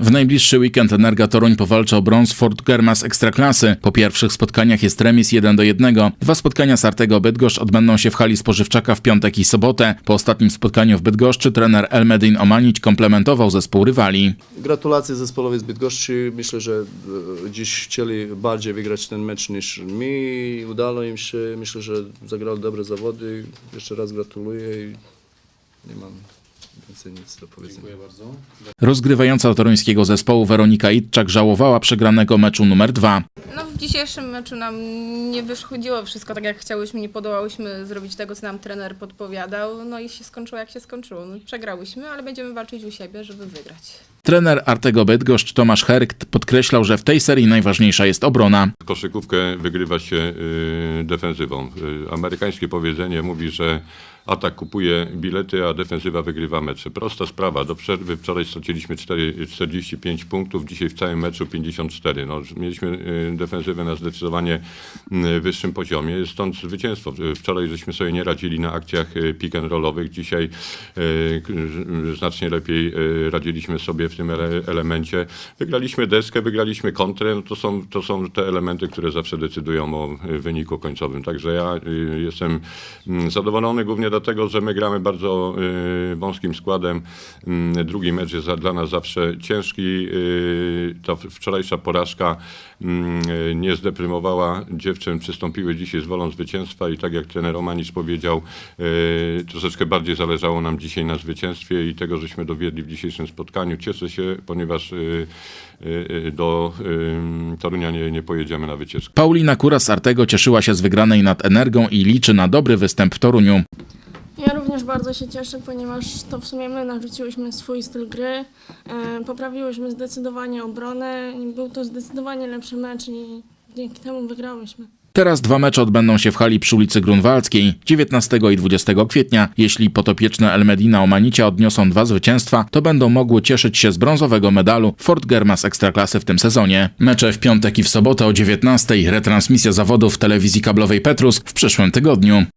W najbliższy weekend Energa Toruń powalczy o brąz Fort Germas Ekstraklasy. Po pierwszych spotkaniach jest remis 1 do 1. Dwa spotkania z Artego Bydgoszcz odbędą się w hali spożywczaka w piątek i sobotę. Po ostatnim spotkaniu w Bydgoszczy trener Elmedin Omanić komplementował zespół rywali. Gratulacje zespołowi z Bydgoszczy. Myślę, że e, dziś chcieli bardziej wygrać ten mecz niż mi. Udało im się. Myślę, że zagrali dobre zawody. Jeszcze raz gratuluję i nie mam więcej nic do powiedzenia. Rozgrywająca toruńskiego zespołu Weronika Itczak żałowała przegranego meczu numer 2. No w dzisiejszym meczu nam nie wychodziło wszystko tak jak chciałyśmy, nie podołałyśmy zrobić tego, co nam trener podpowiadał, no i się skończyło jak się skończyło. No, przegrałyśmy, ale będziemy walczyć u siebie, żeby wygrać. Trener Artego Bydgoszcz Tomasz Herkt podkreślał, że w tej serii najważniejsza jest obrona. Koszykówkę wygrywa się y, defensywą. Y, amerykańskie powiedzenie mówi, że atak kupuje bilety, a defensywa wygrywa mecze. Prosta sprawa. Do przerwy wczoraj straciliśmy 4, 45 punktów, dzisiaj w całym meczu 54. No, mieliśmy y, defensywę na zdecydowanie wyższym poziomie, stąd zwycięstwo. Wczoraj żeśmy sobie nie radzili na akcjach pick and rollowych, dzisiaj znacznie lepiej radziliśmy sobie w tym ele- elemencie. Wygraliśmy deskę, wygraliśmy kontrę, no to, są, to są te elementy, które zawsze decydują o y, wyniku końcowym. Także ja y, jestem mm, zadowolony głównie dlatego, że my gramy bardzo y, wąskim składem. Mm, Drugi mecz jest dla nas zawsze ciężki. Ta wczorajsza porażka mm, nie zdeprymowała dziewczyn, przystąpiły dzisiaj z wolą zwycięstwa i tak jak trener Omanis powiedział, troszeczkę bardziej zależało nam dzisiaj na zwycięstwie i tego, żeśmy dowiedli w dzisiejszym spotkaniu. Cieszę się, ponieważ y, y, y, do Torunia nie, nie pojedziemy na wycieczkę. Paulina Kura z Artego cieszyła się z wygranej nad Energią i liczy na dobry występ w Toruniu. Ja również bardzo się cieszę, ponieważ to w sumie my narzuciłyśmy swój styl gry, e, poprawiłyśmy zdecydowanie obronę i był to zdecydowanie lepszy mecz i dzięki temu wygrałyśmy. Teraz dwa mecze odbędą się w hali przy ulicy Grunwaldzkiej 19 i 20 kwietnia. Jeśli potopieczne Elmedina Omanicia odniosą dwa zwycięstwa, to będą mogły cieszyć się z brązowego medalu Fort Germas Ekstraklasy w tym sezonie. Mecze w piątek i w sobotę o 19. Retransmisja zawodów w telewizji kablowej Petrus w przyszłym tygodniu.